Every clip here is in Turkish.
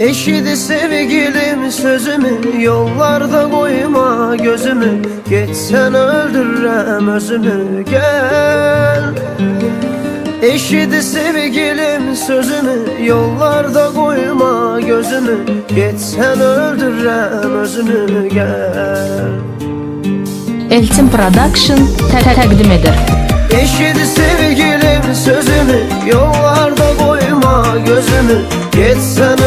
Eşidi sevgilim sözümü Yollarda koyma gözümü. Geçsen öldürürüm özümü Gel. Eşidi sevgilim sözümü Yollarda koyma gözümü. Geçsen öldürürüm özümü Gel. Elçin Production tə- təqdim edir. Eşidi sevgilim sözümü Yollarda koyma gözümü. Geçsen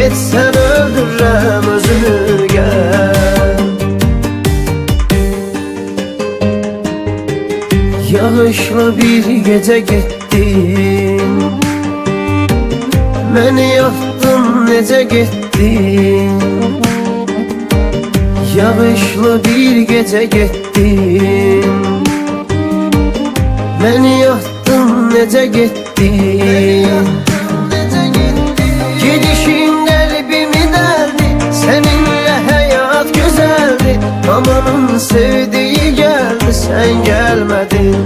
Geçsen öldürürüm özümü Gel. Yağışlı bir gece gittin. Beni yaktın nece gittin? Yağışlı bir gece gittin. Beni yaktın nece gittin Amanın sevdiği geldi sen gelmedin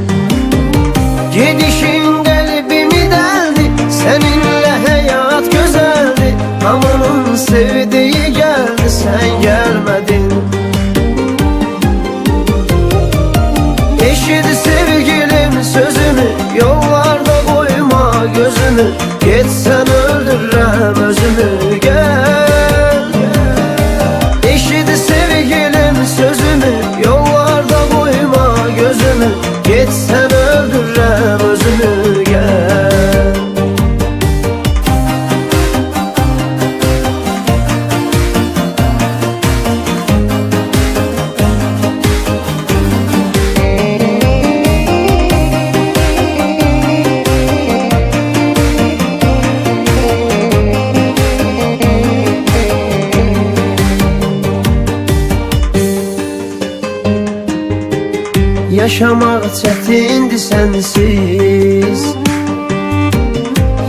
Yaşamak çetindi sensiz.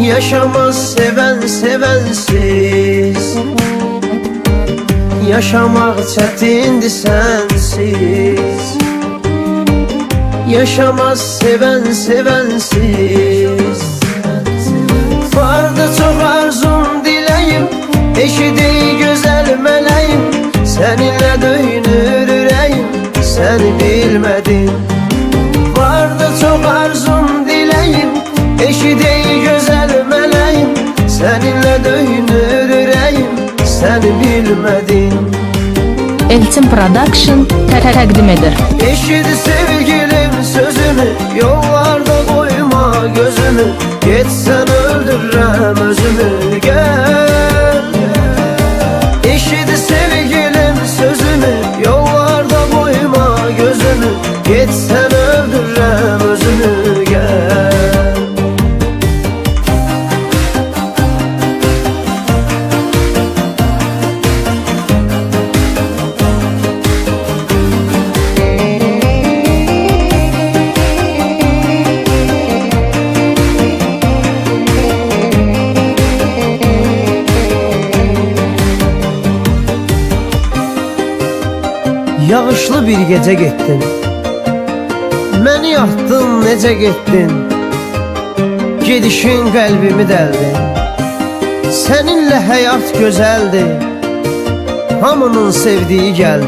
Yaşamaz seven sevensiz. Yaşamak çetindi sensiz. Yaşamaz seven sevensiz. Vardı çok arzum dileğim Eşidi güzel meleğim. Seninle dönür Seni bilmedin Vardı çok arzum dileğim Eşidi güzel meleğim. Seninle yüreğim Seni bilmedin Elçin Production təqdim edir. Eşidi sevgilim sözümü Yollarda koyma gözümü Geçsen öldürürüm özümü Yağışlı bir gece gittin Məni yaktın necə getdin Gedişin qəlbimi dəldi Səninlə həyat gözəldi Hamının sevdiyi gəldi